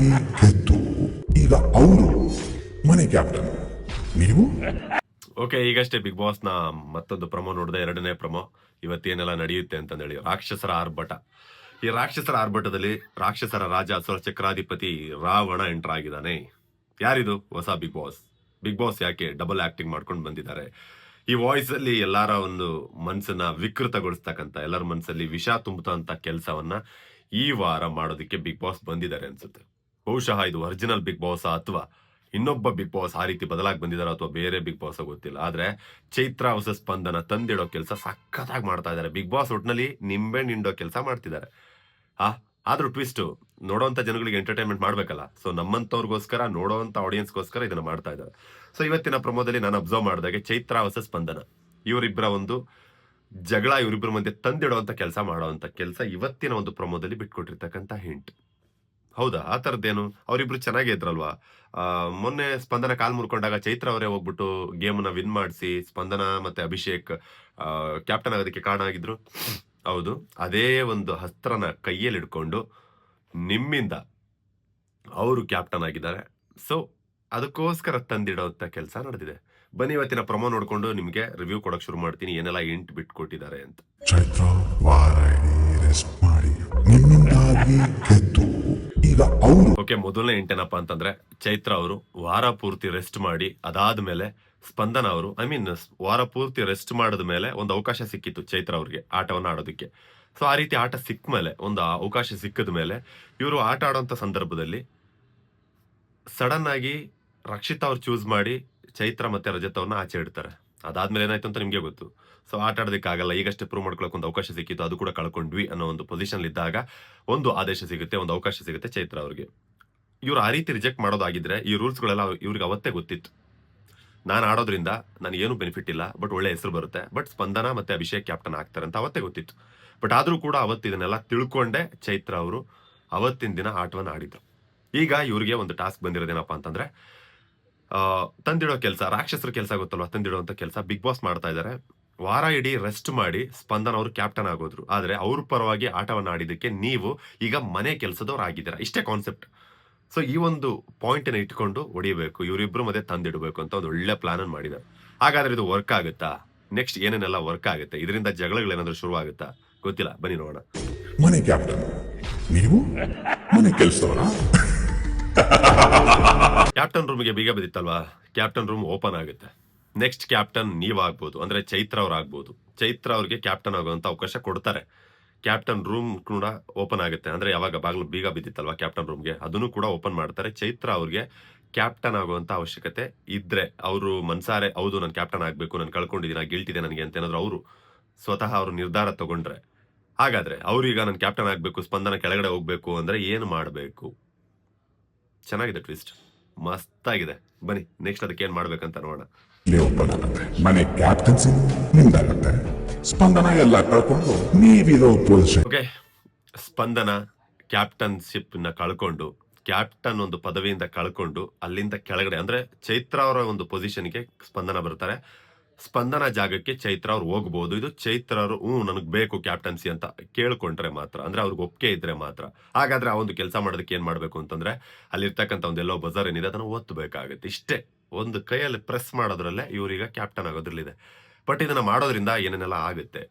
ನಿಮ್ಮಿಂದಾಗಿ ಗೆದ್ದು ಈಗ ಅವರು ಮನೆ ಕ್ಯಾಪ್ಟನ್ ನೀವು? ಓಕೆ, ಈಗಷ್ಟೇ ಬಿಗ್ ಬಾಸ್ನ ಮತ್ತೊಂದು ಪ್ರಮೋ ನೋಡಿದೆ, ಎರಡನೇ ಪ್ರಮೋ ಇವತ್ತೇನೆಲ್ಲ ನಡೆಯುತ್ತೆ ಅಂತಂದೇಳಿ. ರಾಕ್ಷಸರ ಆರ್ಭಟ. ಈ ರಾಕ್ಷಸರ ಆರ್ಭಟದಲ್ಲಿ ರಾಕ್ಷಸರ ರಾಜ ಅಸುರ ಚಕ್ರಾಧಿಪತಿ ರಾವಣ ಎಂಟರ್ ಆಗಿದ್ದಾನೆ. ಯಾರಿದು? ಹೊಸ ಬಿಗ್ ಬಾಸ್ ಬಿಗ್ ಬಾಸ್ ಯಾಕೆ ಡಬಲ್ ಆಕ್ಟಿಂಗ್ ಮಾಡ್ಕೊಂಡು ಬಂದಿದ್ದಾರೆ? ಈ ವಾಯ್ಸ್ ಅಲ್ಲಿ ಎಲ್ಲಾರ ಒಂದು ಮನ್ಸನ್ನ ವಿಕೃತಗೊಳಿಸ್ತಕ್ಕಂಥ, ಎಲ್ಲರ ಮನಸ್ಸಲ್ಲಿ ವಿಷ ತುಂಬುತ್ತಂತ ಕೆಲಸವನ್ನ ಈ ವಾರ ಮಾಡೋದಕ್ಕೆ ಬಿಗ್ ಬಾಸ್ ಬಂದಿದ್ದಾರೆ ಅನ್ಸುತ್ತೆ. ಬಹುಶಃ ಇದು ಒರಿಜಿನಲ್ ಬಿಗ್ ಬಾಸ್ ಅಥವಾ ಇನ್ನೊಬ್ಬ ಬಿಗ್ ಬಾಸ್ ಆ ರೀತಿ ಬದಲಾಗಿ ಬಂದಿದ್ದಾರೆ ಅಥವಾ ಬೇರೆ ಬಿಗ್ ಬಾಸ್ ಗೊತ್ತಿಲ್ಲ. ಆದ್ರೆ ಚೈತ್ರ ಹೊಸ ಸ್ಪಂದನ ತಂದಿಡೋ ಕೆಲಸ ಸಖತ್ತಾಗಿ ಮಾಡ್ತಾ ಇದ್ದಾರೆ ಬಿಗ್ ಬಾಸ್ ಒಟ್ನಲ್ಲಿ ನಿಂಬೆ ನಿಂಡೋ ಕೆಲಸ ಮಾಡ್ತಿದ್ದಾರೆ ಆ, ಆದ್ರೂ ಟ್ವಿಸ್ಟ್ ನೋಡೋಂಥ ಜನಗಳಿಗೆ ಎಂಟರ್ಟೈನ್ಮೆಂಟ್ ಮಾಡ್ಬೇಕಲ್ಲ. ಸೊ ನಮ್ಮಂಥವ್ರಿಗೋಸ್ಕರ ನೋಡೋವಂಥ ಆಡಿಯನ್ಸ್ಗೋಸ್ಕರ ಇದನ್ನ ಮಾಡ್ತಾ ಇದ್ದಾರೆ ಸೊ ಇವತ್ತಿನ ಪ್ರಮೋದಲ್ಲಿ ನಾನು ಅಬ್ಸರ್ವ್ ಮಾಡಿದಾಗೆ ಚೈತ್ರ ಹೊಸ ಸ್ಪಂದನ. ಇವರಿಬ್ಬರ ಒಂದು ಜಗಳ ಇವರಿಬ್ಬರ ಮಧ್ಯೆ ತಂದಿಡುವಂಥ ಕೆಲಸ ಮಾಡೋವಂಥ ಕೆಲಸ ಇವತ್ತಿನ ಒಂದು ಪ್ರಮೋದಲ್ಲಿ ಬಿಟ್ಕೊಟ್ಟಿರ್ತಕ್ಕಂಥ ಹಿಂಟ್ ಹೌದಾ? ಆ ಥರದ್ದೇನು ಅವರಿಬ್ರು ಚೆನ್ನಾಗೇ ಇದ್ರಲ್ವಾ? ಮೊನ್ನೆ ಸ್ಪಂದನ ಕಾಲ್ ಮುರ್ಕೊಂಡಾಗ ಚೈತ್ರ ಅವರೇ ಹೋಗ್ಬಿಟ್ಟು ಗೇಮ್ನ ವಿನ್ ಮಾಡಿಸಿ, ಸ್ಪಂದನ ಮತ್ತೆ ಅಭಿಷೇಕ್ ಕ್ಯಾಪ್ಟನ್ ಆಗೋದಕ್ಕೆ ಕಾರಣ ಆಗಿದ್ರು. ಹೌದು. ಅದೇ ಒಂದು ಹಸ್ತ್ರನ ಕೈಯಲ್ಲಿ ಇಟ್ಕೊಂಡು ನಿಮ್ಮಿಂದ ಅವರು ಕ್ಯಾಪ್ಟನ್ ಆಗಿದ್ದಾರೆ. ಸೊ ಅದಕ್ಕೋಸ್ಕರ ತಂದಿಡೋಂಥ ಕೆಲಸ ನಡೆದಿದೆ. ಬನ್ನಿ ಇವತ್ತಿನ ಪ್ರಮೋ ನೋಡ್ಕೊಂಡು ನಿಮಗೆ ರಿವ್ಯೂ ಕೊಡೋಕೆ ಶುರು ಮಾಡ್ತೀನಿ. ಏನೆಲ್ಲ ಇಂಟ್ ಬಿಟ್ಟು ಕೊಟ್ಟಿದ್ದಾರೆ ಅಂತ. ಚೈತ್ರ ರೆಸ್ಟ್ ನಿಮ್ಮಿಂದಾಗಿ ಮೊದಲನೇ ಇಂಟೇನಪ್ಪ ಅಂತಂದ್ರೆ ಚೈತ್ರ ಅವರು ವಾರ ಪೂರ್ತಿ ರೆಸ್ಟ್ ಮಾಡಿ ಅದಾದ ಮೇಲೆ ಸ್ಪಂದನ ಅವರು ಐ ಮೀನ್ ವಾರ ಪೂರ್ತಿ ರೆಸ್ಟ್ ಮಾಡಿದ ಮೇಲೆ ಒಂದು ಅವಕಾಶ ಸಿಕ್ಕಿತ್ತು ಚೈತ್ರ ಅವ್ರಿಗೆ ಆಟವನ್ನು ಆಡೋದಕ್ಕೆ. ಸೊ ಆ ರೀತಿ ಆಟ ಸಿಕ್ಕ ಮೇಲೆ ಒಂದು ಅವಕಾಶ ಸಿಕ್ಕಿದ ಮೇಲೆ ಇವರು ಆಟ ಆಡೋಂಥ ಸಂದರ್ಭದಲ್ಲಿ ಸಡನ್ ಆಗಿ ರಕ್ಷಿತ್ ಅವ್ರು ಚೂಸ್ ಮಾಡಿ ಚೈತ್ರ ಮತ್ತೆ ರಜತ್ ಅವ್ರನ್ನ ಆಚೆ ಇಡ್ತಾರೆ. ಅದಾದ್ಮೇಲೆ ಏನಾಯ್ತು ಅಂತ ನಿಮಗೆ ಗೊತ್ತು. ಸೊ ಆಟ ಆಡೋದಕ್ಕಾಗಲ್ಲ ಈಗಷ್ಟೇ ಪ್ರೂವ್ ಮಾಡ್ಕೊಳಕ್ ಒಂದು ಅವಕಾಶ ಸಿಕ್ಕಿತ್ತು, ಅದು ಕೂಡ ಕಳ್ಕೊಂಡ್ವಿ ಅನ್ನೋ ಒಂದು ಪೊಸಿಷನ್ ಇದ್ದಾಗ ಒಂದು ಆದೇಶ ಸಿಗುತ್ತೆ, ಒಂದು ಅವಕಾಶ ಸಿಗುತ್ತೆ ಚೈತ್ರ ಅವ್ರಿಗೆ. ಇವ್ರು ಆ ರೀತಿ ರಿಜೆಕ್ಟ್ ಮಾಡೋದಾಗಿದ್ರೆ ಈ ರೂಲ್ಸ್ಗಳೆಲ್ಲ ಇವ್ರಿಗೆ ಅವತ್ತೇ ಗೊತ್ತಿತ್ತು. ನಾನು ಆಡೋದ್ರಿಂದ ನನಗೆ ಏನು ಬೆನಿಫಿಟ್ ಇಲ್ಲ ಬಟ್ ಒಳ್ಳೆ ಹೆಸರು ಬರುತ್ತೆ ಬಟ್ ಸ್ಪಂದನ ಮತ್ತೆ ಅಭಿಷೇಕ್ ಕ್ಯಾಪ್ಟನ್ ಆಗ್ತಾರೆ ಅಂತ ಅವತ್ತೇ ಗೊತ್ತಿತ್ತು. ಬಟ್ ಆದ್ರೂ ಕೂಡ ಅವತ್ತು ಇದನ್ನೆಲ್ಲ ತಿಳ್ಕೊಂಡೆ ಚೈತ್ರ ಅವರು ಅವತ್ತಿನ ದಿನ ಆಟವನ್ನು ಆಡಿದ್ರು. ಈಗ ಇವ್ರಿಗೆ ಒಂದು ಟಾಸ್ಕ್ ಬಂದಿರೋದೇನಪ್ಪ ಅಂತಂದ್ರೆ ತಂದಿಡೋ ಕೆಲಸ, ರಾಕ್ಷಸರ ಕೆಲಸ ಗೊತ್ತಲ್ವ ತಂದಿಡೋವಂಥ ಕೆಲಸ ಬಿಗ್ ಬಾಸ್ ಮಾಡ್ತಾ ಇದ್ದಾರೆ. ವಾರ ಇಡೀ ರೆಸ್ಟ್ ಮಾಡಿ ಸ್ಪಂದನ ಅವರು ಕ್ಯಾಪ್ಟನ್ ಆಗೋದ್ರು. ಆದ್ರೆ ಅವ್ರ ಪರವಾಗಿ ಆಟವನ್ನು ಆಡಿದ್ದಕ್ಕೆ ನೀವು ಈಗ ಮನೆ ಕೆಲಸದವ್ರು ಆಗಿದ್ದೀರಾ ಇಷ್ಟೇ ಕಾನ್ಸೆಪ್ಟ್ ಸೊ ಈ ಒಂದು ಪಾಯಿಂಟ್ ಅನ್ನ ಇಟ್ಕೊಂಡು ಹೊಡಿಬೇಕು ಇವರಿಬ್ರು ಮತ್ತೆ ತಂದಿಡಬೇಕು ಅಂತ ಒಂದು ಒಳ್ಳೆ ಪ್ಲಾನ್ ಅನ್ನು ಮಾಡಿದ್ದಾರೆ ಹಾಗಾದ್ರೆ ಇದು ವರ್ಕ್ ಆಗುತ್ತಾ? ನೆಕ್ಸ್ಟ್ ಏನೇನೆಲ್ಲ ವರ್ಕ್ ಆಗುತ್ತೆ? ಇದರಿಂದ ಜಗಳಗಳೇನಾದ್ರೂ ಶುರು ಆಗುತ್ತಾ? ಗೊತ್ತಿಲ್ಲ. ಬನ್ನಿ ನೋಡೋಣ. ಮನೆ ಕ್ಯಾಪ್ಟನ್ ನೀವು? ಮನೆ ಕ್ಯಾಪ್ಟನ್ ರೂಮ್ಗೆ ಬೀಗ ಬಿದ್ದಿತ್ತಲ್ವಾ? ಕ್ಯಾಪ್ಟನ್ ರೂಮ್ ಓಪನ್ ಆಗುತ್ತೆ. ನೆಕ್ಸ್ಟ್ ಕ್ಯಾಪ್ಟನ್ ನೀವಾಗ್ಬೋದು ಅಂದ್ರೆ ಚೈತ್ರ ಅವ್ರು ಆಗ್ಬೋದು. ಚೈತ್ರ ಅವ್ರಿಗೆ ಕ್ಯಾಪ್ಟನ್ ಆಗುವಂತ ಅವಕಾಶ ಕೊಡ್ತಾರೆ. ಕ್ಯಾಪ್ಟನ್ ರೂಮ್ ಕೂಡ ಓಪನ್ ಆಗುತ್ತೆ. ಅಂದ್ರೆ ಯಾವಾಗ ಬಾಗಿಲು ಬೀಗ ಬಿದ್ದಿತ್ತಲ್ವಾ ಕ್ಯಾಪ್ಟನ್ ರೂಮ್ಗೆ ಅದನ್ನು ಕೂಡ ಓಪನ್ ಮಾಡ್ತಾರೆ. ಚೈತ್ರ ಅವ್ರಿಗೆ ಕ್ಯಾಪ್ಟನ್ ಆಗುವಂತ ಅವಶ್ಯಕತೆ ಇದ್ರೆ ಅವರು ಮನ್ಸಾರೆ, ಹೌದು, ನಾನು ಕ್ಯಾಪ್ಟನ್ ಆಗಬೇಕು, ನಾನು ಕಳ್ಕೊಂಡಿದ್ದೀನಿ ಗಿಲ್ಟಿದೆ ನನಗೆ ಅಂತ ಅವರು ಸ್ವತಃ ಅವರು ನಿರ್ಧಾರ ತಗೊಂಡ್ರೆ. ಹಾಗಾದ್ರೆ ಅವ್ರೀಗ ನಾನು ಕ್ಯಾಪ್ಟನ್ ಆಗಬೇಕು, ಸ್ಪಂದನ ಕೆಳಗಡೆ ಹೋಗ್ಬೇಕು ಅಂದ್ರೆ ಏನು ಮಾಡಬೇಕು? ಚೆನ್ನಾಗಿದೆ ಟ್ವಿಸ್ಟ್ ಮಸ್ತಾಗಿದೆ. ಬನ್ನಿ ನೆಕ್ಸ್ಟ್ ಅದಕ್ಕೆ ಏನ್ ಮಾಡ್ಬೇಕಂತ ನೋಡೋಣ. ಮನೆ ಸ್ಪಂದನ ಎಲ್ಲ ಕಳ್ಕೊಂಡು ನೀವಿರೋ ಪೊಸಿಷನ್. ಓಕೆ, ಸ್ಪಂದನ ಕ್ಯಾಪ್ಟನ್ಶಿಪ್ನ ಕಳ್ಕೊಂಡು, ಕ್ಯಾಪ್ಟನ್ ಒಂದು ಪದವಿಯಿಂದ ಕಳ್ಕೊಂಡು ಅಲ್ಲಿಂದ ಕೆಳಗಡೆ, ಅಂದ್ರೆ ಚೈತ್ರ ಅವರ ಒಂದು ಪೊಸಿಷನ್ಗೆ ಸ್ಪಂದನ ಬರ್ತಾರೆ. ಸ್ಪಂದನ ಜಾಗಕ್ಕೆ ಚೈತ್ರ ಅವ್ರು ಹೋಗ್ಬೋದು. ಇದು ಚೈತ್ರ ಅವರು, ಹ್ಞೂ, ನನಗೆ ಬೇಕು ಕ್ಯಾಪ್ಟನ್ಸಿ ಅಂತ ಕೇಳ್ಕೊಂಡ್ರೆ ಮಾತ್ರ, ಅಂದ್ರೆ ಅವ್ರಿಗೆ ಒಪ್ಪಿಗೆ ಇದ್ರೆ ಮಾತ್ರ. ಹಾಗಾದ್ರೆ ಆ ಒಂದು ಕೆಲಸ ಮಾಡೋದಕ್ಕೆ ಏನು ಮಾಡಬೇಕು ಅಂತಂದ್ರೆ, ಅಲ್ಲಿರ್ತಕ್ಕಂಥ ಒಂದು ಎಲ್ಲೋ ಬಜಾರ್ ಏನಿದೆ ಅದನ್ನು ಒತ್ತಬೇಕಾಗುತ್ತೆ ಇಷ್ಟೇ, ಒಂದು ಕೈಯಲ್ಲಿ ಪ್ರೆಸ್ ಮಾಡೋದ್ರಲ್ಲೇ ಇವ್ರೀಗ ಕ್ಯಾಪ್ಟನ್ ಆಗೋದ್ರಲ್ಲಿದೆ. ಬಟ್ ಇದನ್ನ ಮಾಡೋದ್ರಿಂದ ಏನೇನೆಲ್ಲ ಆಗುತ್ತೆ?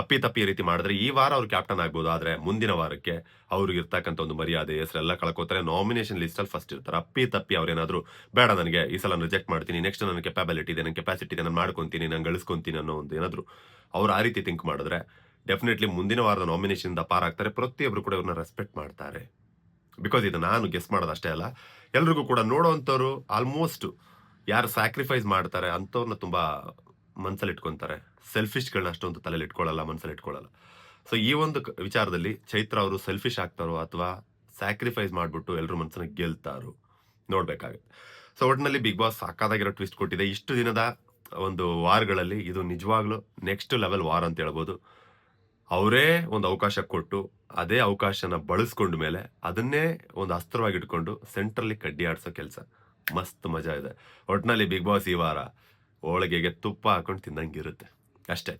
ಅಪ್ಪಿ ತಪ್ಪಿ ರೀತಿ ಮಾಡಿದ್ರೆ ಈ ವಾರ ಅವ್ರು ಕ್ಯಾಪ್ಟನ್ ಆಗ್ಬೋದು, ಆದ್ರೆ ಮುಂದಿನ ವಾರಕ್ಕೆ ಅವ್ರಿಗೆ ಇರ್ತಕ್ಕಂಥ ಒಂದು ಮರ್ಯಾದೆ, ಹೆಸರೆಲ್ಲ ಕಳ್ಕೋತಾರೆ. ನಾಮಿನೇಷನ್ ಲಿಸ್ಟ್ ಅಲ್ಲಿ ಫಸ್ಟ್ ಇರ್ತಾರೆ. ಅಪ್ಪಿ ತಪ್ಪಿ ಅವ್ರೇನಾದ್ರು ಬೇಡ ನನಗೆ, ಈ ಸಲ ರಿಜೆಕ್ಟ್ ಮಾಡ್ತೀನಿ ನೆಕ್ಸ್ಟ್ ನನ್ನ ಕೆಪಾಬಿಲಿಟಿ ಇದೆ, ನನ್ನ ಕೆಪಾಸಿಟಿ ಇದೆ, ನಾನು ಮಾಡ್ಕೊತೀನಿ, ನಾನು ಗಳಿಸ್ಕೊಂತೀನಿ ಅನ್ನೋ ಒಂದು ಏನಾದ್ರು ಅವ್ರು ಆ ರೀತಿ ಥಿಂಕ್ ಮಾಡಿದ್ರೆ ಡೆಫಿನೆಟ್ಲಿ ಮುಂದಿನ ವಾರದ ನಾಮಿನೇಷನ್ ಇಂದ ಪಾರ್ ಆಗ್ತಾರೆ. ಪ್ರತಿಯೊಬ್ರು ಕೂಡ ಇವ್ರನ್ನ ರೆಸ್ಪೆಕ್ಟ್ ಮಾಡ್ತಾರೆ. ಬಿಕಾಸ್ ಇದು ನಾನು ಗೆಸ್ ಮಾಡೋದು ಅಷ್ಟೇ ಅಲ್ಲ, ಎಲ್ರಿಗೂ ಕೂಡ ನೋಡೋವಂಥವ್ರು ಆಲ್ಮೋಸ್ಟ್ ಯಾರು ಸ್ಯಾಕ್ರಿಫೈಸ್ ಮಾಡ್ತಾರೆ ಅಂಥವ್ರನ್ನ ತುಂಬಾ ಮನ್ಸಲ್ಲಿ ಇಟ್ಕೊಂತಾರೆ. ಸೆಲ್ಫಿಶ್ಗಳನ್ನ ಅಷ್ಟೊಂದು ತಲೆಯಲ್ಲಿ ಇಟ್ಕೊಳ್ಳಲ್ಲ ಮನಸ್ಸಲ್ಲಿ ಇಟ್ಕೊಳ್ಳಲ್ಲ ಸೊ ಈ ಒಂದು ವಿಚಾರದಲ್ಲಿ ಚೈತ್ರ ಅವರು ಸೆಲ್ಫಿಶ್ ಆಗ್ತಾರೋ ಅಥವಾ ಸ್ಯಾಕ್ರಿಫೈಸ್ ಮಾಡಿಬಿಟ್ಟು ಎಲ್ಲರ ಮನಸ್ಸನ್ನ ಗೆಲ್ತಾರೋ ನೋಡಬೇಕಾಗುತ್ತೆ. ಸೊ ಒಟ್ಟಿನಲ್ಲಿ ಬಿಗ್ ಬಾಸ್ ಸಾಕಾದಾಗಿರೋ ಟ್ವಿಸ್ಟ್ ಕೊಟ್ಟಿದೆ. ಇಷ್ಟು ದಿನದ ಒಂದು ವಾರ್ಗಳಲ್ಲಿ ಇದು ನಿಜವಾಗ್ಲೂ ನೆಕ್ಸ್ಟ್ ಲೆವೆಲ್ ವಾರ್ ಅಂತ ಹೇಳ್ಬೋದು. ಅವರೇ ಒಂದು ಅವಕಾಶ ಕೊಟ್ಟು, ಅದೇ ಅವಕಾಶನ ಬಳಸ್ಕೊಂಡ ಮೇಲೆ ಅದನ್ನೇ ಒಂದು ಅಸ್ತ್ರವಾಗಿ ಇಟ್ಕೊಂಡು ಸೆಂಟ್ರಲ್ಲಿ ಕಡ್ಡಿ ಆಡ್ಸೋ ಕೆಲಸ. ಮಸ್ತ್ ಮಜಾ ಇದೆ. ಒಟ್ಟಿನಲ್ಲಿ ಬಿಗ್ ಬಾಸ್ ಈ ವಾರ ಹೋಳಿಗೆಗೆ ತುಪ್ಪ ಹಾಕೊಂಡು ತಿಂದಂಗಿರುತ್ತೆ. ಅಷ್ಟೇ.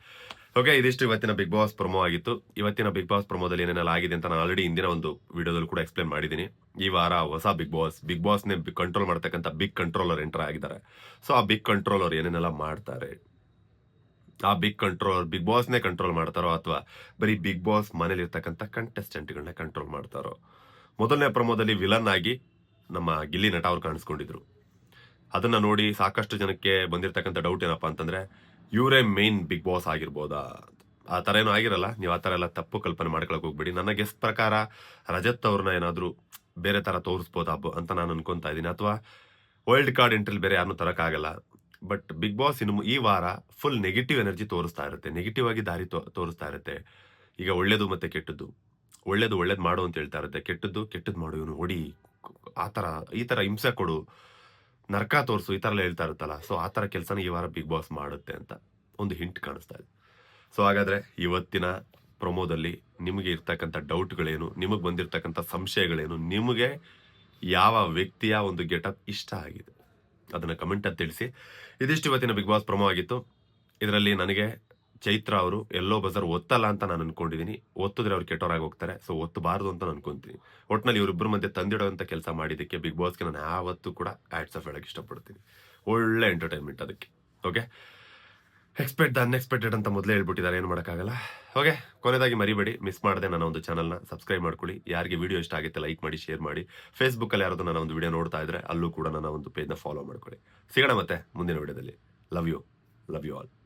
ಓಕೆ ಇದಿಷ್ಟು ಇವತ್ತಿನ ಬಿಗ್ ಬಾಸ್ ಪ್ರೊಮೋ ಆಗಿತ್ತು. ಇವತ್ತಿನ ಬಿಗ್ ಬಾಸ್ ಪ್ರೊಮೋದಲ್ಲಿ ಏನೇನೆಲ್ಲ ಆಗಿದೆ ಅಂತ ನಾನು ಆಲ್ರೆಡಿ ಹಿಂದಿನ ಒಂದು ವಿಡಿಯೋದಲ್ಲಿ ಕೂಡ ಎಕ್ಸ್ಪ್ಲೇನ್ ಮಾಡಿದ್ದೀನಿ. ಈ ವಾರ ಹೊಸ ಬಿಗ್ ಬಾಸ್ ಬಿಗ್ ಬಾಸ್ನೇ ಕಂಟ್ರೋಲ್ ಮಾಡ್ತಕ್ಕಂಥ ಬಿಗ್ ಕಂಟ್ರೋಲರ್ ಎಂಟರ್ ಆಗಿದ್ದಾರೆ. ಸೊ ಆ ಬಿಗ್ ಕಂಟ್ರೋಲರ್ ಏನೇನೆಲ್ಲ ಮಾಡ್ತಾರೆ? ಆ ಬಿಗ್ ಕಂಟ್ರೋಲ್ ಬಿಗ್ ಬಾಸ್ನೇ ಕಂಟ್ರೋಲ್ ಮಾಡ್ತಾರೋ ಅಥವಾ ಬರೀ ಬಿಗ್ ಬಾಸ್ ಮನೇಲಿರ್ತಕ್ಕಂಥ ಕಂಟೆಸ್ಟೆಂಟ್ಗಳನ್ನ ಕಂಟ್ರೋಲ್ ಮಾಡ್ತಾರೋ? ಮೊದಲನೇ ಪ್ರಮೋದಲ್ಲಿ ವಿಲನ್ ಆಗಿ ನಮ್ಮ ಗಿಲ್ಲಿ ನಟ ಅವ್ರು ಕಾಣಿಸ್ಕೊಂಡಿದ್ರು. ಅದನ್ನ ನೋಡಿ ಸಾಕಷ್ಟು ಜನಕ್ಕೆ ಬಂದಿರತಕ್ಕಂಥ ಡೌಟ್ ಏನಪ್ಪ ಅಂತಂದ್ರೆ, ಇವರೇ ಮೇನ್ ಬಿಗ್ ಬಾಸ್ ಆಗಿರ್ಬೋದಾ? ಆ ಥರ ಏನೂ ಆಗಿರಲ್ಲ. ನೀವು ಆ ಥರ ಎಲ್ಲ ತಪ್ಪು ಕಲ್ಪನೆ ಮಾಡ್ಕೊಳಕ್ ಹೋಗ್ಬೇಡಿ. ನನ್ನ ಗೆಸ್ಟ್ ಪ್ರಕಾರ ರಜತ್ ಅವ್ರನ್ನ ಏನಾದರೂ ಬೇರೆ ಥರ ತೋರಿಸ್ಬೋದಾ ಅಂತ ನಾನು ಅನ್ಕೊಂತಾ ಇದ್ದೀನಿ. ಅಥವಾ ವರ್ಲ್ಡ್ ಕಾರ್ಡ್ ಎಂಟ್ರಿಲಿ ಬೇರೆ ಯಾರನ್ನೂ ತರೋಕ್ಕಾಗಲ್ಲ ಬಟ್ ಬಿಗ್ ಬಾಸ್ ಇನ್ನು ಈ ವಾರ ಫುಲ್ ನೆಗೆಟಿವ್ ಎನರ್ಜಿ ತೋರಿಸ್ತಾ ಇರುತ್ತೆ. ನೆಗೆಟಿವ್ ಆಗಿ ದಾರಿ ತೋರಿಸ್ತಾ ಇರುತ್ತೆ. ಈಗ ಒಳ್ಳೇದು ಮತ್ತೆ ಕೆಟ್ಟದ್ದು. ಒಳ್ಳೇದು ಒಳ್ಳೇದು ಮಾಡು ಅಂತ ಹೇಳ್ತಾ ಇರುತ್ತೆ. ಕೆಟ್ಟದ್ದು ಕೆಟ್ಟದ್ದು ಮಾಡು ಇವನು ಹೊಡಿ ಆ ಥರ ಈ ಥರ ಹಿಂಸೆ ಕೊಡು. ನರಕ ತೋರಿಸು, ಈ ಥರ ಹೇಳ್ತಾ ಇರುತ್ತಲ್ಲ ಸೊ ಆ ಥರ ಕೆಲಸನ ಈ ವಾರ ಬಿಗ್ ಬಾಸ್ ಮಾಡುತ್ತೆ ಅಂತ ಒಂದು ಹಿಂಟ್ ಕಾಣಿಸ್ತಾ ಇದೆ. ಸೊ ಹಾಗಾದರೆ ಇವತ್ತಿನ ಪ್ರೊಮೋದಲ್ಲಿ ನಿಮಗೆ ಇರ್ತಕ್ಕಂಥ ಡೌಟ್ಗಳೇನು ನಿಮಗೆ ಬಂದಿರತಕ್ಕಂಥ ಸಂಶಯಗಳೇನು, ನಿಮಗೆ ಯಾವ ವ್ಯಕ್ತಿಯ ಒಂದು ಗೆಟಪ್ ಇಷ್ಟ ಆಗಿದೆ? ಅದನ್ನು ಕಮೆಂಟ್ ಅಂತ ತಿಳಿಸಿ. ಇದಿಷ್ಟು ಇವತ್ತಿನ ಬಿಗ್ ಬಾಸ್ ಪ್ರೊಮೋ ಆಗಿತ್ತು. ಇದರಲ್ಲಿ ನನಗೆ ಚೈತ್ರ ಅವರು ಎಲ್ಲೋ ಬಜಾರ್ ಒತ್ತಲ್ಲ ಅಂತ ನಾನು ಅನ್ಕೊಂಡಿದ್ದೀನಿ ಒತ್ತಿದ್ರೆ ಅವ್ರು ಕೆಟ್ಟವರಾಗಿ ಹೋಗ್ತಾರೆ. ಸೊ, ಒತ್ತಬಾರದು ಅಂತ ನಾನು ಅನ್ಕೊಂತೀನಿ. ಒಟ್ಟಿನಲ್ಲಿ ಇವರಿಬ್ಬರ ಮಧ್ಯೆ ತಂದಿಡುವಂಥ ಕೆಲಸ ಮಾಡಿದ್ದಕ್ಕೆ ಬಿಗ್ ಬಾಸ್ಗೆ ನಾನು ಯಾವತ್ತೂ ಕೂಡ ಆಡ್ಸ್ ಆಫ್ ಹೇಳಕ್ಕೆ ಇಷ್ಟಪಡ್ತೀನಿ. ಒಳ್ಳೆ ಎಂಟರ್ಟೈನ್ಮೆಂಟ್ ಅದಕ್ಕೆ. ಓಕೆ ಎಕ್ಸ್ಪೆಕ್ಟ್ ದ ಅನ್ಎಕ್ಸ್ಪೆಕ್ಟೆಡ್ ಅಂತ ಮೊದಲೇ ಹೇಳ್ಬಿಟ್ಟಿದ್ದಾರೆ. ಏನು ಮಾಡೋಕ್ಕಾಗಲ್ಲ. ಓಕೆ ಕೊನೆಯದಾಗಿ ಮರಿಬೇಡಿ. ಮಿಸ್ ಮಾಡದೆ ನನ್ನ ಒಂದು ಚಾನಲ್ನ ಸಬ್ಸ್ಕ್ರೈಬ್ ಮಾಡ್ಕೊಳ್ಳಿ. ಯಾರಿಗೆ ವಿಡಿಯೋ ಇಷ್ಟ ಆಗುತ್ತೆ ಲೈಕ್ ಮಾಡಿ ಶೇರ್ ಮಾಡಿ. ಫೇಸ್ಬುಕ್ಕಲ್ಲಿ ಯಾರಾದರೂ ನನ್ನ ಒಂದು ವಿಡಿಯೋ ನೋಡ್ತಾ ಇದ್ರೆ ಅಲ್ಲೂ ಕೂಡ ನನ್ನ ಒಂದು ಪೇಜ್ನ ಫಾಲೋ ಮಾಡ್ಕೊಳ್ಳಿ. ಸಿಗೋಣ ಮತ್ತೆ ಮುಂದಿನ ವಿಡಿಯೋದಲ್ಲಿ love you love you all